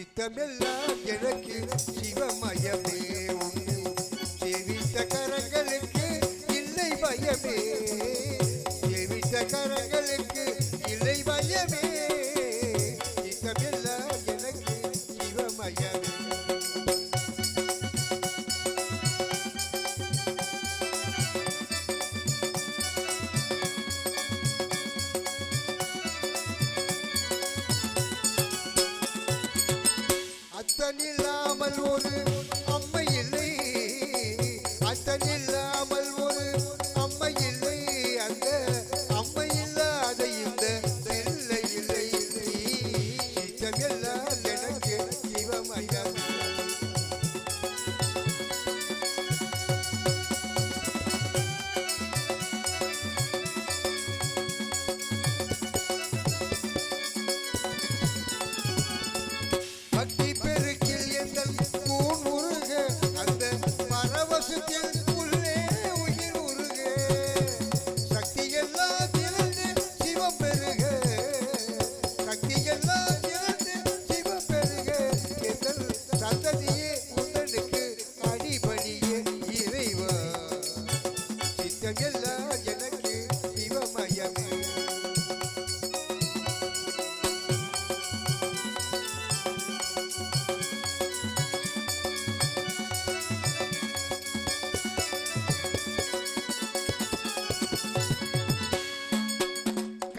சித்தமெல்லாம் எனக்கு சிவமயமே உண்டு. சேவித்த கரங்களுக்கு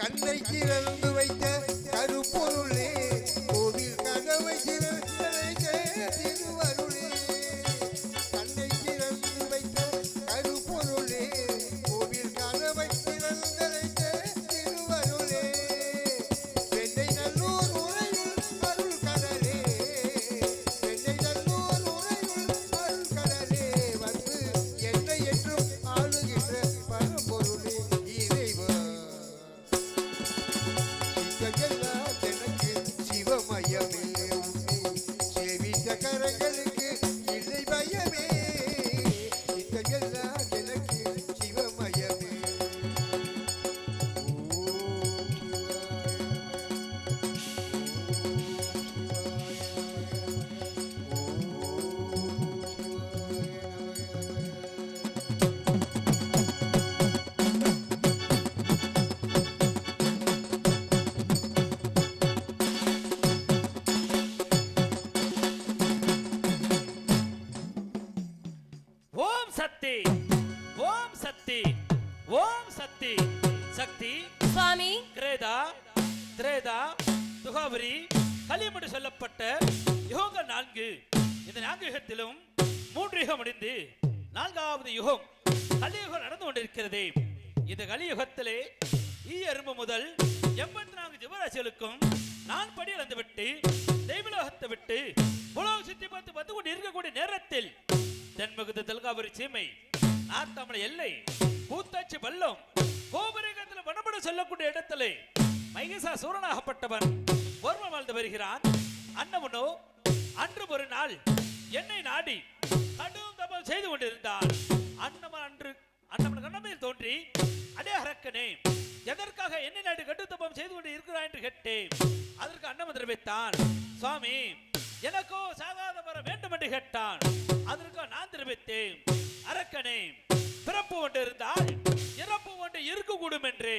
கண்ணை திறந்து கூத்தாச்சி வல்லம். கோபுரகத்தில் வனப்பட சொல்லக்கூடிய இடத்திலே மைகசா சூரனாகப்பட்டவன் ஓர்மம் வாழ்ந்து வருகிறான். அன்னமுனோ அன்று ஒரு நாள் என்னை நாடி கடும் தபம் செய்து கொண்டிருந்தான். அன்னமன் அன்று அன்னமன் கண்ணமையில் தோன்றி அடே அரக்கனே எதற்காக என்னை நாடி கடும் தபம் செய்து கொண்டு இருக்கிறாய்? என்று கேட்டேன். அதற்கு அன்னமன் தெரிவித்தான் சுவாமி எனக்கோ சாகாத வர வேண்டும் என்று கேட்டான். அதற்கு நான் தெரிவித்தேன் அரக்கனே பிறப்பு ஒன்று இருந்தால் இறப்பு ஒன்று இருக்கக்கூடும் என்று.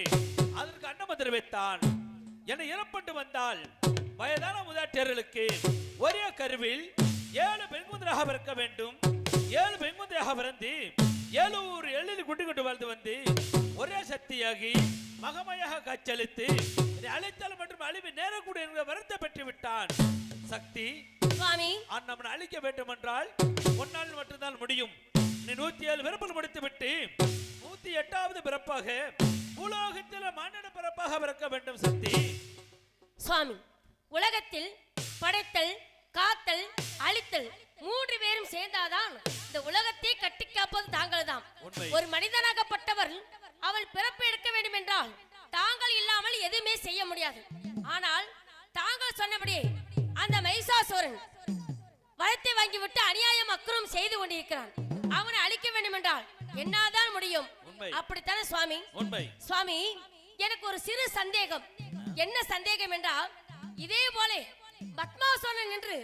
அதற்கு அன்னமன் தெரிவித்தான் என இறப்பட்டு வந்தால் வயதான முதாட்டியர்களுக்கு ஒரே கருவில் ஏழு பெண்குந்தராக பிறக்க வேண்டும். ஏழு பெண்குந்தராக பிறந்து ஏழு ஊர் எழில் குட்டி கொண்டு வாழ்ந்து வந்து ஒரே சக்தியாகி மகமையாக காட்சியளித்து அழைத்தால் மற்றும் அழிவு நேரக்கூடிய என்கிற வரத்தை பெற்று விட்டான். சக்தி சுவாமி. நம்மை அழிக்க வேண்டும் என்றால் ஒன்னால் மட்டும்தான் முடியும். நீ நூத்தி ஏழு பிறப்பில் முடித்து விட்டு நூத்தி எட்டாவது பிறப்பாக பூலோகத்தில் மானிட பிறப்பாக பிறக்க வேண்டும் சக்தி. சுவாமி உலகத்தில் படைத்தல் காத்தல் அழித்தல் மூன்று பேரும் சேர்ந்தாதான் இந்த உலகத்தை கட்டி காப்பது தாங்கள் தான். ஒரு மனிதனாகப்பட்டவர் அவள் பிறப்பு எடுக்க வேண்டும் என்றால் தாங்கள் இல்லாமல் எதுவுமே செய்ய முடியாது. ஆனால் தாங்கள் சொன்னபடி அந்த மைசாசோரன் வளத்தை வாங்கிவிட்டு அநியாயம் அக்கிரம் செய்து கொண்டிருக்கிறான். அவனை அழிக்க வேண்டும் என்றால் என்னாதான் முடியும். அப்படித்தானே சுவாமி? சுவாமி எனக்கு ஒரு சிறு சந்தேகம். என்ன சந்தேகம் என்றால் இதே போல பத்மாசுரனை என்று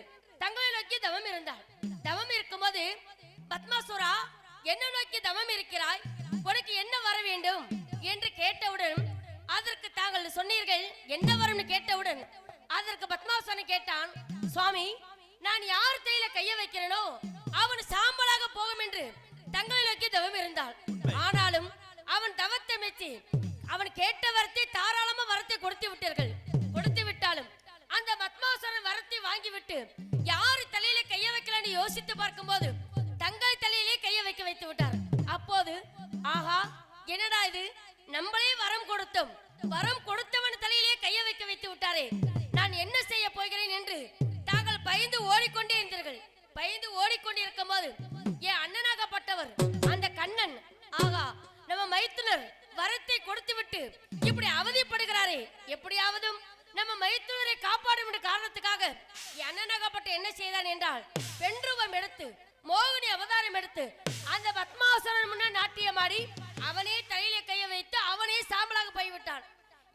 தங்களை நோக்கி தவம் இருந்தாள். தவம் இருக்கும்போது பத்மாசுரா என்ன நோக்கி தவம் இருக்கிறாய்? உனக்கு என்ன வர வேண்டும்? என்று கேட்டவுடன் அதற்கு தாங்கள் சொன்னீர்கள் என்ன வரும்னு கேட்டவுடன் அதற்கு பத்மாசுரன் கேட்டான் சுவாமி நான் யார் கையில கைய வைக்கிறேனோ அவன் சாம்பலாக போகும் என்று தங்களை நோக்கி தவம் இருந்தாள். ஆனாலும் அவன் தவத்தை மெச்சி அவன் கேட்ட வரத்தை தாராளமா வரத்தை கொடுத்து விட்டீர்கள். கொடுத்து விட்டாலும் அந்த பத்மாசுரன் வரத்தை வாங்கிவிட்டு யாரு தலையில கைய வைக்கலாம்னு யோசித்து பார்க்கும்போது தங்கள் தலையிலே கைய வைக்க வைத்து விட்டார். அப்போது ஆஹா என்னடா இது? நம்மளே வரம் கொடுத்தோம். வரம் கொடுத்தவன் தலையிலே கைய வைக்க வைத்து விட்டாரே. நான் என்ன செய்ய போகிறேன்? என்று பயந்து ஓடிக்கொண்டே இருந்தார்கள். பயந்து ஓடிக்கொண்டிருக்கும் போது என் அண்ணனாகப்பட்டவர் அந்த கண்ணன் ஆகா நம்ம மைத்துனர் வரத்தை கொடுத்து விட்டு இப்படி அவதிப்படுகிறாரே எப்படியாவதும் நம்ம மைத்துனரை காப்பாடும் என்ற காரணத்துக்காக என் அண்ணனாகப்பட்ட என்ன செய்தான் என்றால் பெண் ரூபம் எடுத்து மோகினி அவதாரம் எடுத்து அந்த பத்மாசுரன் முன்ன நாட்டியமாடி அவனே தலையில கைய வைத்து அவனே சாம்பலாக போய்விட்டான்.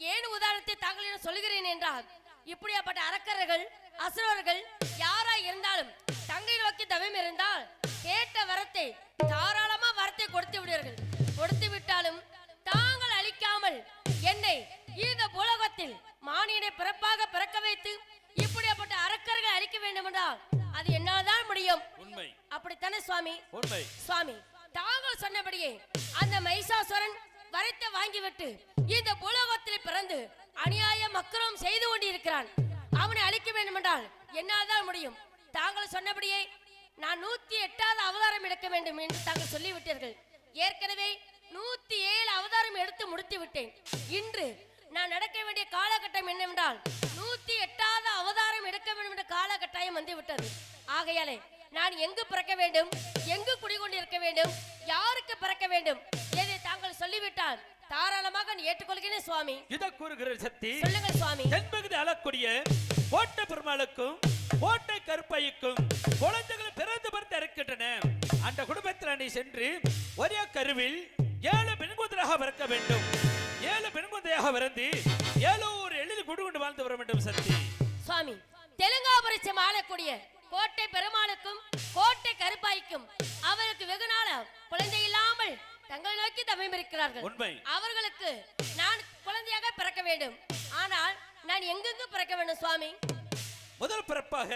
ஏன் உதாரணத்தை தாங்களிடம் சொல்கிறேன் என்றால் இப்படியாப்பட்ட அரக்கர்கள் அசுரர்கள் யாரா இருந்தாலும் தங்களை நோக்கி தவம் இருந்தால் கேட்ட வரத்தை தாராளமா வரத்தை கொடுத்து விடுவீர்கள். கொடுத்து விட்டாலும் தாங்கள் அழிக்காமல் என்னை இந்த புலகத்தில் மானியனை பிறப்பாக பிறக்க வைத்து இப்படியாப்பட்ட அரக்கர்கள் அழிக்க வேண்டும் என்றால் அது என்னால் தான் முடியும்? உண்மை. அப்படித்தானே சுவாமி? உண்மை. சுவாமி தாங்கள் சொன்னபடியே அந்த மைசாசுரன் வரத்தை வாங்கிவிட்டு இந்த பூலோகத்தில் பிறந்து அநியாய மக்களும் செய்து கொண்டிருக்கிறான். அவனை அழிக்க வேண்டும் என்றால் என்னால் தான் முடியும். தாங்கள் சொன்னபடியே நான் நூத்தி எட்டாவது அவதாரம் எடுக்க வேண்டும் என்று தாங்கள் சொல்லிவிட்டீர்கள். ஏற்கனவே நூத்தி ஏழு அவதாரம் எடுத்து முடித்து விட்டேன். இன்று நான் நடக்க வேண்டிய காலகட்டம் என்னவென்றால் நூத்தி எட்டாவது அவதாரம் எடுக்க வேண்டும் என்ற காலகட்டாயம் வந்து விட்டது ஆகையாலே நான் எங்கு பிறக்க வேண்டும்? எங்கு குடிகொண்டிருக்க வேண்டும்? யாருக்கு பிறக்க வேண்டும்? எதை தாங்கள் சொல்லிவிட்டால் தாராளமாக நான் ஏற்றுக்கொள்கிறேன் சுவாமி. இத கூறுகிற சக்தி. சொல்லுங்கள் சுவாமி. தென்பகுதி அழக்கூடிய ஓட்ட பெருமாளுக்கும் ஓட்டை கருப்பைக்கும் குழந்தைகள் பிறந்து பிறந்து இருக்கின்றன. அந்த குடும்பத்தில் நீ சென்று ஒரே கருவில் ஏழு பெண்குதிராக பிறக்க வேண்டும். ஏழு பெண்குந்தையாக பிறந்து ஏழூர் எழில் குடுகுண்டு வாழ்ந்து வர வேண்டும் சக்தி. சுவாமி தெலுங்காபுரிச்சம் ஆளக்கூடிய கோட்டை பெருமாளுக்கும் கோட்டை கருப்பாய்க்கும் அவருக்கு வெகு நாளா குழந்தை இல்லாமல் தங்களை நோக்கி தவம் இருக்கிறார்கள் உண்மை. அவர்களுக்கு நான் குழந்தையாக பிறக்க வேண்டும். ஆனால் நான் எங்கெங்கு பிறக்க வேண்டும் சுவாமி? முதல் பிறப்பாக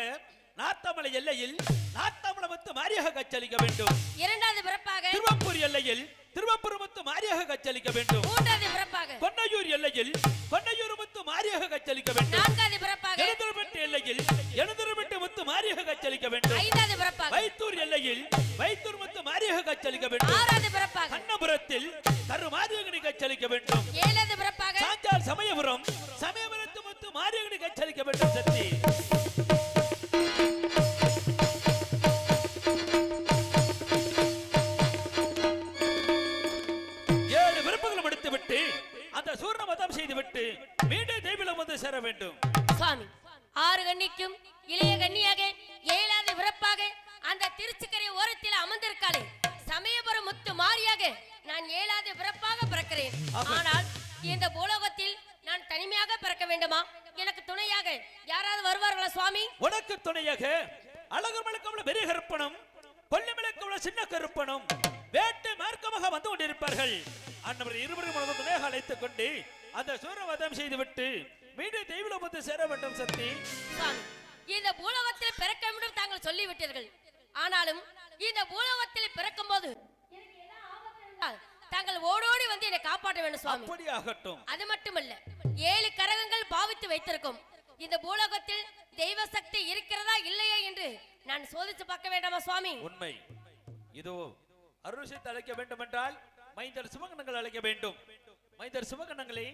நாத்தாமலை எல்லையில் நாத்தாமலை முத்து மாரியாக கச்சலிக்க வேண்டும். இரண்டாவது பிறப்பாக திருவப்பூர் எல்லையில் திருவப்பூர் முத்து மாரியாக கச்சலிக்க வேண்டும். மூன்றாவது பிறப்பாக கொன்னையூர் எல்லையில் கொன்னையூர் முத்து மாரியாக கச்சலிக்க வேண்டும். நான்காவது பிறப்பாக எழுதுருமெட்டு எல்லையில் எழுதுருமெட்டு முத்து மாரியாக கச்சலிக்க வேண்டும். ஐந்தாவது பிறப்பாக வைத்தூர் எல்லையில் வைத்தூர் முத்து மாரியாக கச்சலிக்க வேண்டும். ஆறாவது பிறப்பாக கண்ணபுரத்தில் கரு மாரியகனை கச்சலிக்க வேண்டும். ஏழாவது பிறப்பாக சாஞ்சால் சமயபுரம் சமயபுரத்து முத்து மாரியகனை கச்சலிக்க வேண்டும் சக்தி. ஏழு விருப்பங்களும் எடுத்துவிட்டு அந்த சூர்ண மதம் செய்துவிட்டு மீண்டும் தெய்வலம் வந்து சேர வேண்டும். சுவாமி ஆறு கன்னிக்கும் இளைய கன்னியாக ஏழாவது பிறப்பாக அந்த திருச்சிக்கரை ஓரத்தில் அமர்ந்திருக்காளே. சமயபுரம் முத்து மாரியாக நான் ஏழாவது பிறப்பாக பிறக்கிறேன். ஆனால் இந்த பூலோகத்தில் நான் தனிமையாக பிறக்க வேண்டுமா? எனக்கு துணையாக யாராவது வருவார்களா சுவாமி? உனக்கு துணையாக அழகர் மலக்கமுள்ள பெரிய கருப்பணம் கொல்லிமலைக்கமுள்ள சின்ன கருப்பணம் வேட்டு மார்க்கமாக வந்து கொண்டிருப்பார்கள். அன்னவர் இருவரும் உனது துணையாக அழைத்துக் கொண்டு அந்த சூரவதம் செய்துவிட்டு மீண்டும் தெய்வலம் வந்து சேர வேண்டும் சக்தி. இந்த பூலோகத்தில் பிறக்க வேண்டும் தாங்கள் சொல்லிவிட்டீர்கள். ஆனாலும் இந்த பூலோகத்தில் பிறக்கும் போது தாங்கள் ஓடோடி வந்து என்னை காப்பாற்ற வேண்டும் சுவாமி. அப்படி ஆகட்டும் அது மட்டுமல்ல ஏழு கரகங்கள் பாவித்து வைத்திருக்கும். இந்த பூலோகத்தில் தெய்வ சக்தி இருக்கிறதா இல்லையா என்று நான் சோதித்து பார்க்க வேண்டாமா சுவாமி? உண்மை. இதோ அருஷத்தை அழைக்க வேண்டும் என்றால் மைந்தர் சிவகணங்கள் அழைக்க வேண்டும். மைந்தர் சிவகணங்களே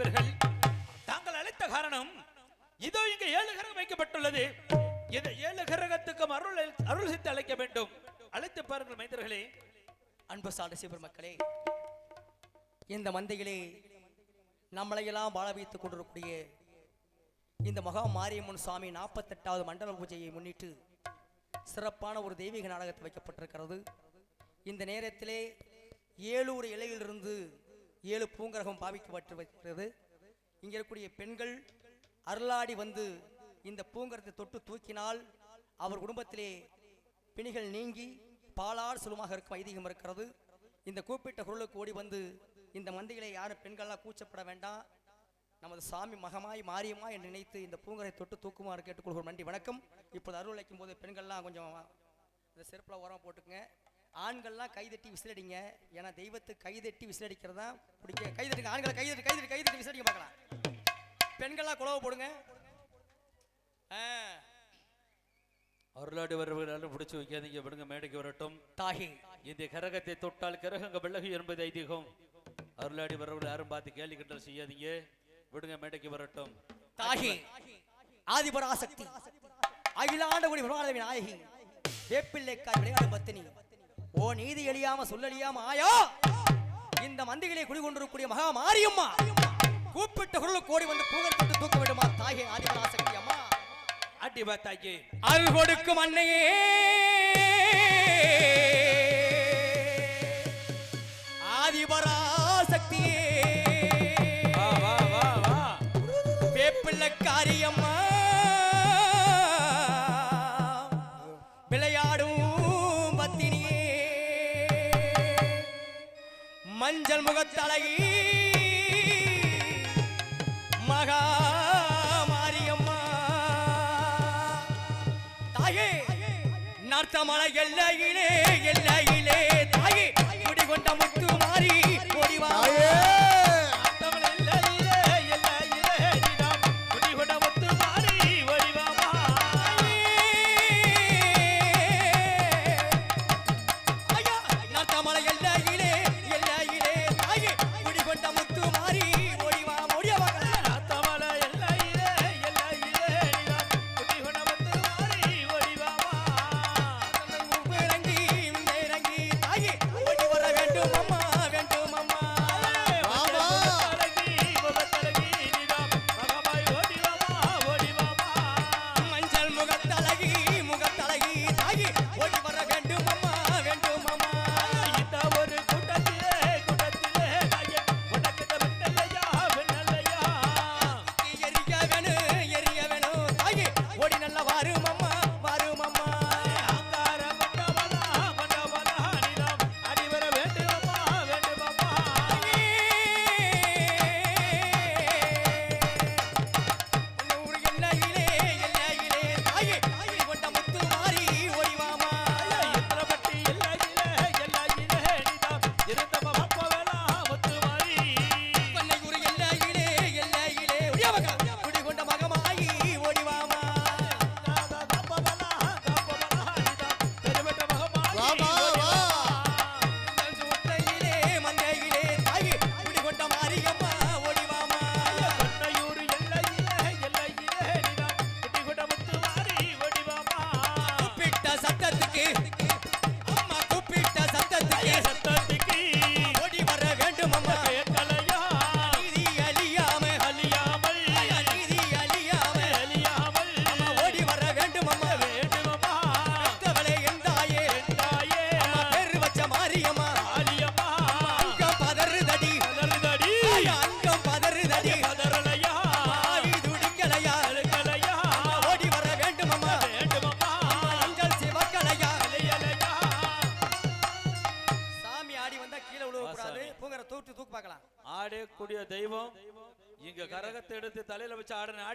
வாழ்ந்திருப்பீர்கள் தாங்கள் அழைத்த காரணம் இதோ இங்கு ஏழு கிரகம் வைக்கப்பட்டுள்ளது. இந்த ஏழு கிரகத்துக்கும் அருள் அருள் சித்து அழைக்க வேண்டும். அழைத்து பாருங்கள் மைந்தர்களே அன்பு சாலை சிவர் மக்களே இந்த மந்தையிலே நம்மளையெல்லாம் வாழ வைத்துக் கொண்டிருக்கூடிய இந்த மகா மாரியம்மன் சுவாமி நாற்பத்தெட்டாவது மண்டல பூஜையை முன்னிட்டு சிறப்பான ஒரு தெய்வீக நாடகத்தை வைக்கப்பட்டிருக்கிறது. இந்த நேரத்திலே ஏழூர் இலையிலிருந்து ஏழு பூங்கரகம் பாவிக்கப்பட்டு வைக்கிறது இங்கே இருக்கக்கூடிய பெண்கள் அருளாடி வந்து இந்த பூங்கரத்தை தொட்டு தூக்கினால் அவர் குடும்பத்திலே பிணிகள் நீங்கி பாலார் சுலமாக இருக்கும் ஐதீகம் இருக்கிறது. இந்த கூப்பிட்ட குரலுக்கு ஓடி வந்து இந்த மந்தைகளை யாரும் பெண்கள்லாம் கூச்சப்பட வேண்டாம். நமது சாமி மகமாய் மாரியமா என்று நினைத்து இந்த பூங்கரை தொட்டு தூக்குமாறு கேட்டுக்கொள்கிறோம். நன்றி வணக்கம். இப்போது அருள் அழைக்கும் போது பெண்கள்லாம் கொஞ்சம் இந்த செருப்பில் உரம் போட்டுக்குங்க. ஆண்கள்லாம் கைதட்டி விசிலடிங்க. ஏன்னா தெய்வத்துக்கு கைதட்டி விசிலடிக்கிறதா பிடிக்க. கைதட்டுங்க ஆண்களை கைதட்டி கைதட்டி கைதட்டி விசிலடிக்க பார்க்கலாம். பெண்கள்லாம் குழவை போடுங்க. அருளாடி வருவர்கள் பிடிச்சு வைக்காதீங்க விடுங்க மேடைக்கு வரட்டும். தாகி. இந்த கரகத்தை தொட்டால் கிரகங்க விலகு என்பது ஐதீகம். அருளாடி வரவர்கள் யாரும் பார்த்து கேள்வி கிண்டல் செய்யாதீங்க. விடுங்க மேடைக்கு வரட்டும். தாகி. ஆதிபராசக்தி. அகிலாண்டகுடி பிரமாதவி நாயகி வேப்பிள்ளைக்கார் விளையாடு பத்தினி. ஓ நீதி எளியாம சொல்லலியாம ஆயா. இந்த மந்திகளை குடிகொண்டிருக்கக்கூடிய மகா மாரியம்மா. கூப்பிட்ட குரலுக்கு ஓடி வந்து பூங்கல் தொட்டு தூக்க வேண்டுமா தாயே ஆதிபராசக்தி அம்மா. அடி பார்த்தாக்கி அருள் கொடுக்கும் அன்னையே. ஆதிபராசக்தியே மஞ்சள் முகத்தழகி. மகா மாரியம்மா. தாயே நார்த்தமலை எல்லையிலே எல்லையிலே.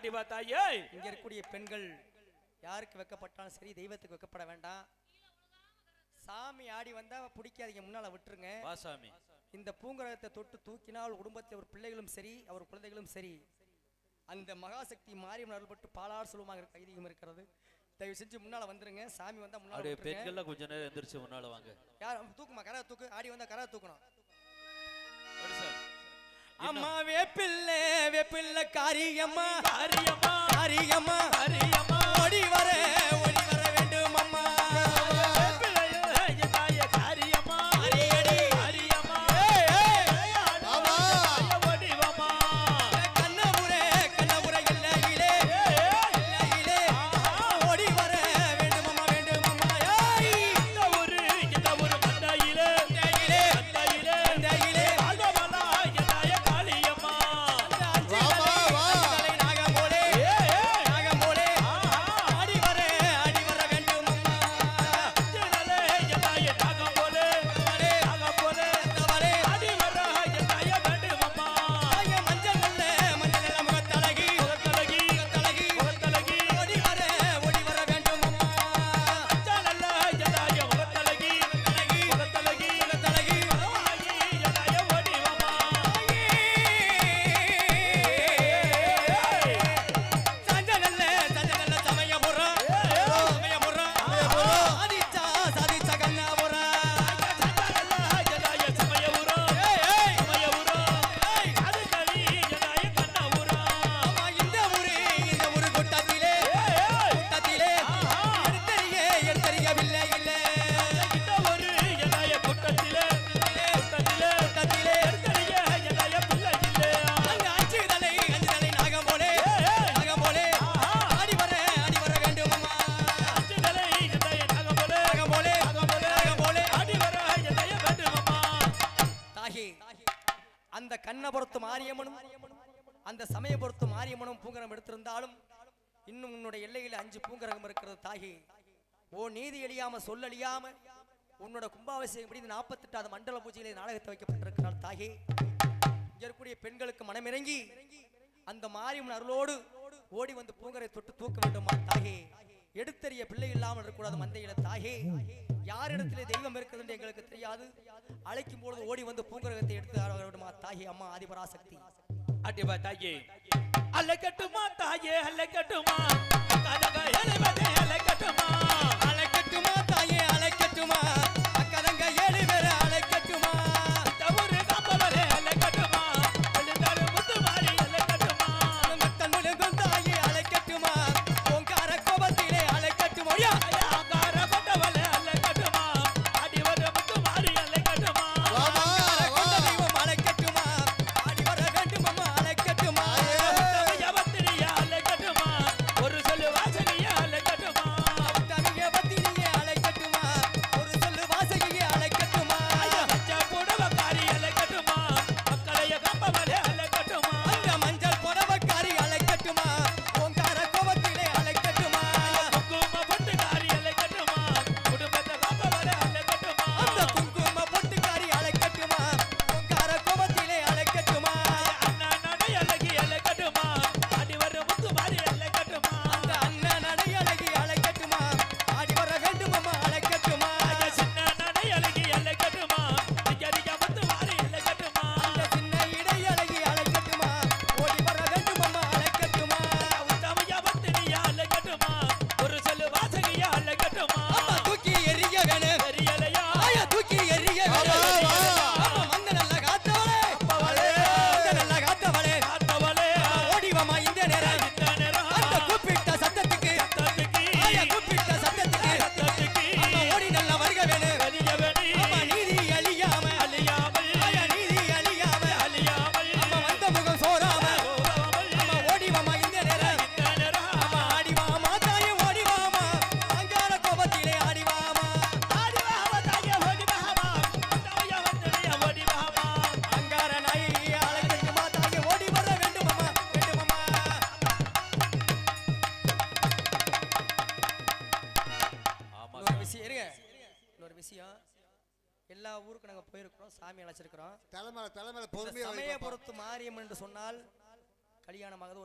ஆடி பார்த்தாயே இங்க இருக்கக்கூடிய பெண்கள் யாருக்கு வைக்கப்பட்டாலும் சரி தெய்வத்துக்கு வைக்கப்பட வேண்டாம். சாமி ஆடி வந்தா பிடிக்காதீங்க முன்னால விட்டுருங்க. வாசாமி இந்த பூங்கரகத்தை தொட்டு தூக்கினால் குடும்பத்தில் ஒரு பிள்ளைகளும் சரி அவர் குழந்தைகளும் சரி அந்த மகாசக்தி மாரியம்மன் அருள்பட்டு பாலார் சுலமாக இருக்க ஐதீகம் இருக்கிறது. தயவு செஞ்சு முன்னால வந்துருங்க. சாமி வந்தா விட்டுருங்க. பெண்கள்லாம் கொஞ்ச நேரம் எந்திரிச்சு முன்னால வாங்க. யார் தூக்குமா? கரை தூக்கு. ஆடி வந்தா கரை தூக்கணும். அம்மா வேப்பில்லை வேப்பில்லை காரியம்மா. காரியம்மா. காரியம்மா. காரியம்மா. ஓடி வர பூங்கரம் எடுத்திருந்தாலும் இன்னும் உன்னுடைய எல்லையில் அஞ்சு பூங்கரகம் இருக்கிறது தாகி ஓ நீதி எழியாம சொல்லியாம உன்னோட கும்பாவசியம் இப்படி நாற்பத்தி எட்டாவது மண்டல பூஜையிலே நாடகத்தை வைக்கப்பட்டிருக்கிறார் தாகி இங்க இருக்கக்கூடிய பெண்களுக்கு மனமிறங்கி அந்த மாரியம்மன் அருளோடு ஓடி வந்து பூங்கரை தொட்டு தூக்க வேண்டுமா தாகி எடுத்தறிய பிள்ளை இல்லாமல் இருக்கக்கூடாது மந்தையில தாகி யாரிடத்திலே தெய்வம் இருக்கிறது எங்களுக்கு தெரியாது. அழைக்கும் பொழுது ஓடி வந்து பூங்கரகத்தை எடுத்து வேண்டுமா தாகி அம்மா ஆதிபராசக்தி. அடி பாத்தாயே அலை கட்டுமா தாயே அலை கட்டுமா கதவை அலை அலை கட்டுமா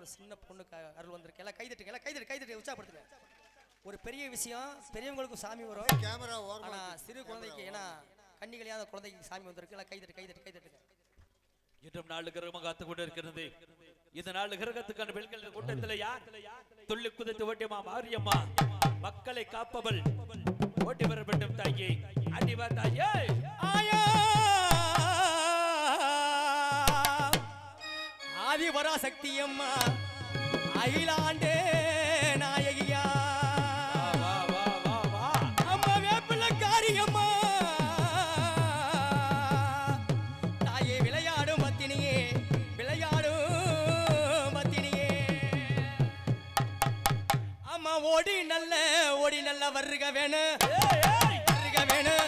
ஒரு சின்ன பொண்ணுக்கு அருள் வந்திருக்கு. எல்லாம் கைதட்டுங்க எல்லாம் கைதட்டு கைதட்டு உற்சாகப்படுத்துங்க. ஒரு பெரிய விஷயம் பெரியவங்களுக்கும் சாமி வரும். கேமரா ஆனால் சிறு குழந்தைக்கு ஏன்னா கன்னிகளையாத குழந்தைக்கு சாமி வந்திருக்கு. எல்லாம் கைதட்டு கைதட்டு கைதட்டுங்க. இன்றும் நாலு கிரகமாக காத்து கொண்டு இருக்கிறது இந்த நாலு கிரகத்துக்கான பெண்கள் கூட்டத்தில் யார்? துள்ளி குதித்து ஓட்டியம்மா மாரியம்மா. மக்களை காப்பவள். ஓட்டி வர வேண்டும் தாயே அடிவா தாயே. வராசக்தி அம்மா அகிலாண்டே நாயகியா. அம்மா வேப்பில காரியம்மா தாயே விளையாடும் பத்தினியே விளையாடும் பத்தினியே. அம்மா ஓடி நல்ல ஓடி நல்ல வருக வேணும் வருக வேணும்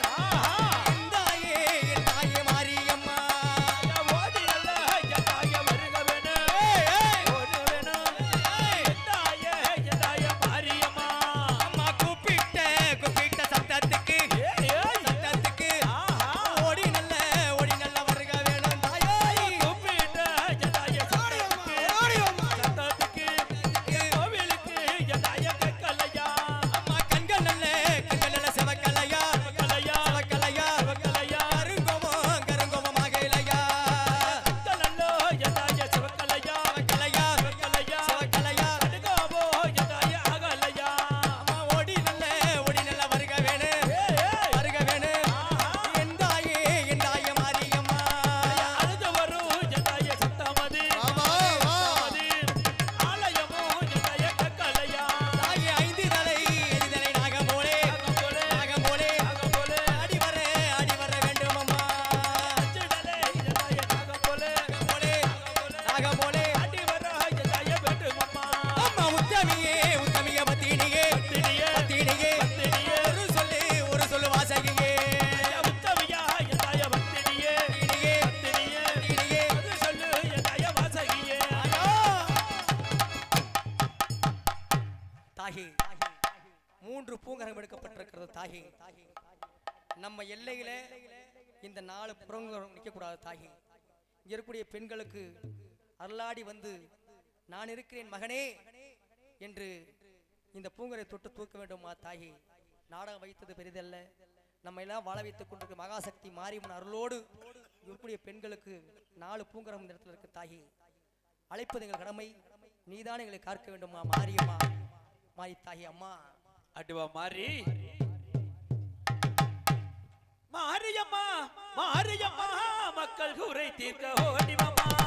நாலு புறங்களும் நிற்கக்கூடாது தாயி. இங்கே இருக்கக்கூடிய பெண்களுக்கு அருளாடி வந்து நான் இருக்கிறேன் மகனே என்று இந்த பூங்கரை தொட்டு தூக்க வேண்டுமா தாயி? நாடகம் வைத்தது பெரிதல்ல. நம்ம எல்லாம் வாழ வைத்துக் கொண்டிருக்க மகாசக்தி மாரியம்மன் அருளோடு இருக்கக்கூடிய பெண்களுக்கு நாலு பூங்கரம் இந்த இடத்துல இருக்கு தாகி அழைப்பது எங்கள் கடமை. நீதான் எங்களை காக்க வேண்டுமா மாரியம்மா? மாரி தாயி அம்மா. அடுவா மாறி. மாரியம்மா மாரியம்மா மக்கள் குறை தீர்க்க ஓடிவம்மா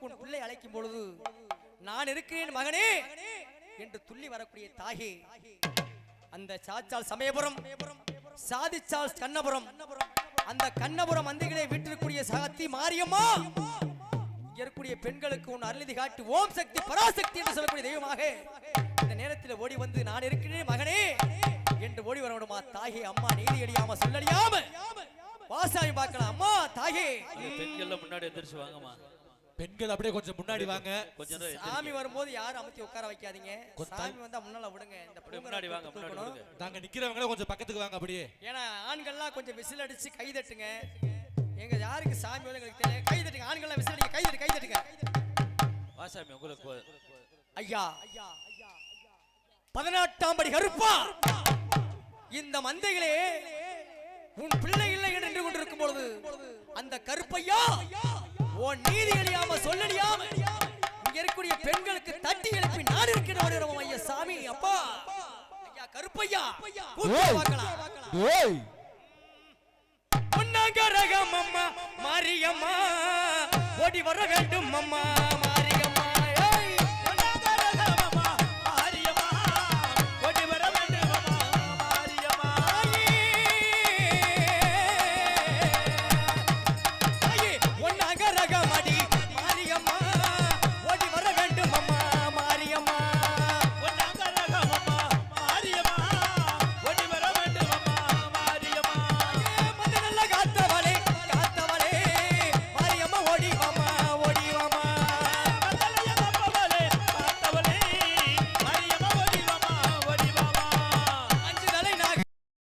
உனக்கு உன் பிள்ளை அழைக்கும் பொழுது நான் இருக்கிறேன் மகனே என்று துள்ளி வரக்கூடிய தாகி அந்த சாச்சால் சமயபுரம் சாதிச்சால் கண்ணபுரம் அந்த கண்ணபுரம் மந்தைகளை விட்டிருக்கூடிய சகத்தி மாரியம்மா. இருக்கக்கூடிய பெண்களுக்கு உன் அருளதி காட்டு ஓம் சக்தி பராசக்தி என்று சொல்லக்கூடிய தெய்வமாக இந்த நேரத்தில் ஓடி வந்து நான் இருக்கிறேன் மகனே என்று ஓடி வரணுமா தாகே அம்மா நீதி அடியாம சொல்லடியாம வாசாமி பார்க்கலாம். அம்மா தாகே பெண்கள் முன்னாடி எந்திரிச்சு வாங்கம்மா. பெண்கள் அப்படியே கொஞ்சம் முன்னாடி வாங்க. கொஞ்ச நேரம் எந்திரிங்க. சாமி வரும்போது யாரும் அமர்த்தி உட்கார வைக்காதீங்க. சாமி வந்தா முன்னால விடுங்க. இந்த முன்னாடி வாங்க முன்னாடி நாங்க நிக்கிறவங்களே கொஞ்சம் பக்கத்துக்கு வாங்க அப்படியே. ஏன்னா ஆண்கள்லாம் கொஞ்சம் விசில் அடிச்சு கை தட்டுங்க. எங்க யாருக்கு சாமி வேலை எங்களுக்கு தெரியல கை தட்டுங்க. ஆண்கள்லாம் விசில் அடிங்க கை தட்டு கை தட்டுங்க. வாசாமி உங்களுக்கு ஐயா பதினெட்டாம் படி கருப்பா. இந்த மந்தைகளே உன் பிள்ளை இல்லை என்று நின்று கொண்டிருக்கும் பொழுது அந்த கருப்பையா? உன் நீதி அழியாம சொல்லடியாம இங்க இருக்கக்கூடிய பெண்களுக்கு தட்டி எழுப்பி நான் இருக்கிற ஐயா சாமி அப்பா. ஐயா கருப்பையா பார்க்கலாம். ஏய். பொன்னாங்க ரகம் அம்மா மாரியம்மா. ஓடி வர வேண்டும் அம்மா